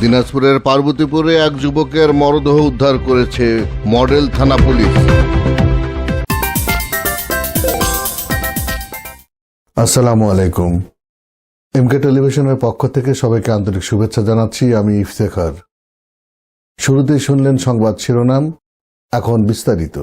দিনাজপুরের পার্বতীপুরে এক যুবকের মরদেহ উদ্ধার করেছে মডেল থানা পুলিশ। আসসালামু আলাইকুম। এমকে টেলিভিশনের পক্ষ থেকে সবাইকে আন্তরিক শুভেচ্ছা জানাচ্ছি, আমি ইফতেখার। শুরুতেই শুনলেন সংবাদ শিরোনাম, এখন বিস্তারিত।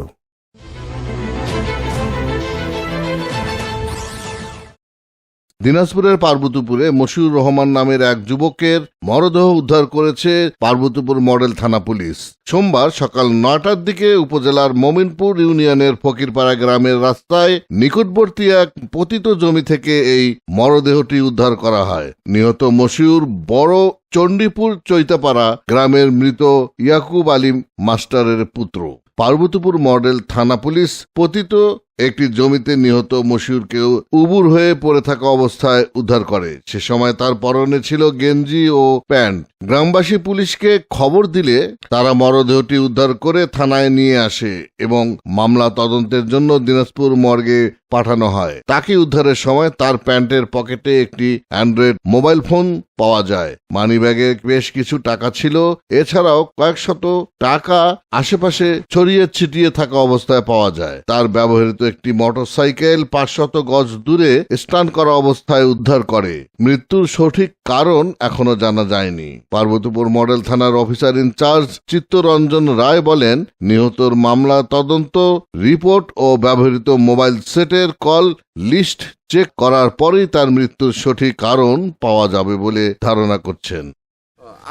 দিনাজপুরের পার্বতীপুরে মশিউর রহমান নামের এক যুবকের মরদেহ উদ্ধার করেছে পার্বতীপুর মডেল থানা পুলিশ। সোমবার সকাল নটার দিকে উপজেলার মমিনপুর ইউনিয়নের ফকিরপাড়া গ্রামের রাস্তায় নিকটবর্তী এক পতিত জমি থেকে এই মরদেহটি উদ্ধার করা হয়। নিহত মশিউর বড় চণ্ডীপুর চৈতাপাড়া গ্রামের মৃত ইয়াকুব আলী মাস্টারের পুত্র। পার্বতীপুর মডেল থানা পুলিশ পতিত একটি জমিতে নিহত মশিউরকে উবুর হয়ে পড়ে থাকা অবস্থায় উদ্ধার করে। সে সময় তার পরনে ছিল গেঞ্জি ও প্যান্ট। গ্রামবাসী পুলিশকে খবর দিলে তারা মরদেহটি উদ্ধার করে থানায় নিয়ে আসে এবং মামলা তদন্তের জন্য দিনাজপুর মর্গে পাঠানো হয়। তাকে উদ্ধারের সময় তার প্যান্টের পকেটে একটি অ্যান্ড্রয়েড মোবাইল ফোন পাওয়া যায়। মানিব্যাগে বেশ কিছু টাকা ছিল। এছাড়াও কয়েকশত টাকা আশেপাশে ছড়িয়ে ছিটিয়ে থাকা অবস্থায় পাওয়া যায়। তার ব্যবহৃত একটি মোটরসাইকেল পাঁচশত গজ দূরে স্টান করা অবস্থায় উদ্ধার করে। মৃত্যুর সঠিক কারণ এখনও জানা যায়নি। পার্বতীপুর মডেল থানার officer in charge Chittaranjan Roy বলেন, নিহতর মামলা তদন্ত, রিপোর্ট ও ব্যবহৃত মোবাইল সেটের কল লিস্ট চেক করার পরেই তার মৃত্যুর সঠিক কারণ পাওয়া যাবে বলে ধারণা করছেন।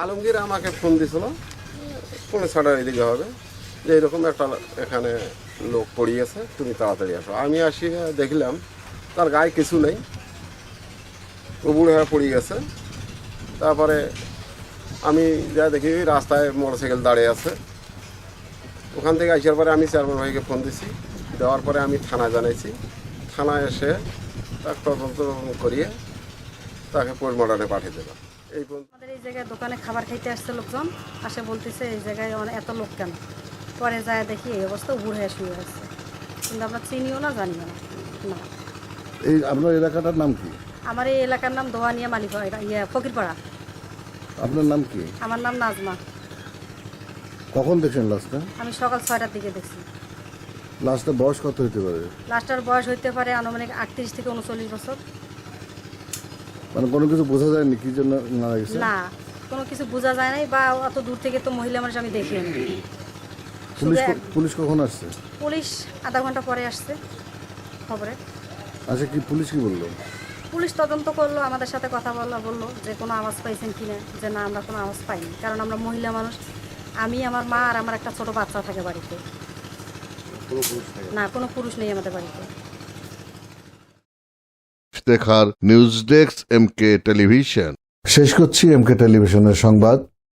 আলমগীর আমাকে ফোন দিছিল পৌনে ছটার এদিকে হবে। যে এরকম একটা এখানে লোক পড়িয়েছে তুমি তাড়াতাড়ি আসো। আমি আসি দেখলাম, তার গায়ে কিছু নেই। উবুড় হয়ে পড়ে গেছে। তারপরে আমি যা দেখি রাস্তায় মোটরসাইকেল দাঁড়িয়ে আছে। ওখান থেকে আসার পরে আমি চেয়ারম্যান ভাইকে ফোন দিছি। দেওয়ার পরে আমি থানায় জানাইছি। থানায় এসে তার তদন্ত করিয়ে তাকে পোস্টমর্টমে পাঠিয়ে দেবে এই আমাদের এই জায়গায় দোকানে খাবার খাইতে আসছে লোকজন। আসে বলতেছে, এই জায়গায় এত লোক কেন? পরে যায় দেখি এই অবস্থা উবুর হয়ে শুয়ে আছে। কিন্তু আমরা চিনিও না জানিও না। এই আপনার এলাকাটার নাম কি? আমার এই এলাকার নাম দোয়ানিয়া মালিক ইয়ে ফকিরপাড়া। আপনার নাম কি? আমার নাম নাজমা। কখন দেখছেন লাশটা? আমি সকাল ছয়টার দিকে দেখছি। লাশটা বয়স কত হতে পারে? লাস্টার বয়স হইতে পারে আনুমানিক আটত্রিশ থেকে উনচল্লিশ বছর। মানে কোনো কিছু বোঝা যায়নি কি জন্য মারা গেছে? না কোনো কিছু বোঝা যায় নাই বা অত দূর থেকে তো মহিলা মানুষ আমি দেখিও নি পুলিশ ক- কখন আসছে? পুলিশ আধা ঘণ্টা পরে আসছে খবরে। আচ্ছা কি পুলিশ কি বলল? পুলিশ তদন্ত করল আমাদের সাথে কথা বলল বলল যে কোনো আওয়াজ পাইছেন কিনা যে না আমরা কোনো আওয়াজ পাইনি। কারণ আমরা মহিলা মানুষ আমি আমার মা আর আমার একটা ছোট বাচ্চা থাকে বাড়িতে। না। কোনো পুরুষ নেই আমাদের বাড়িতে। Iftekhar news desk M K television. শেষ করছি এমকে টেলিভিশনের সংবাদ।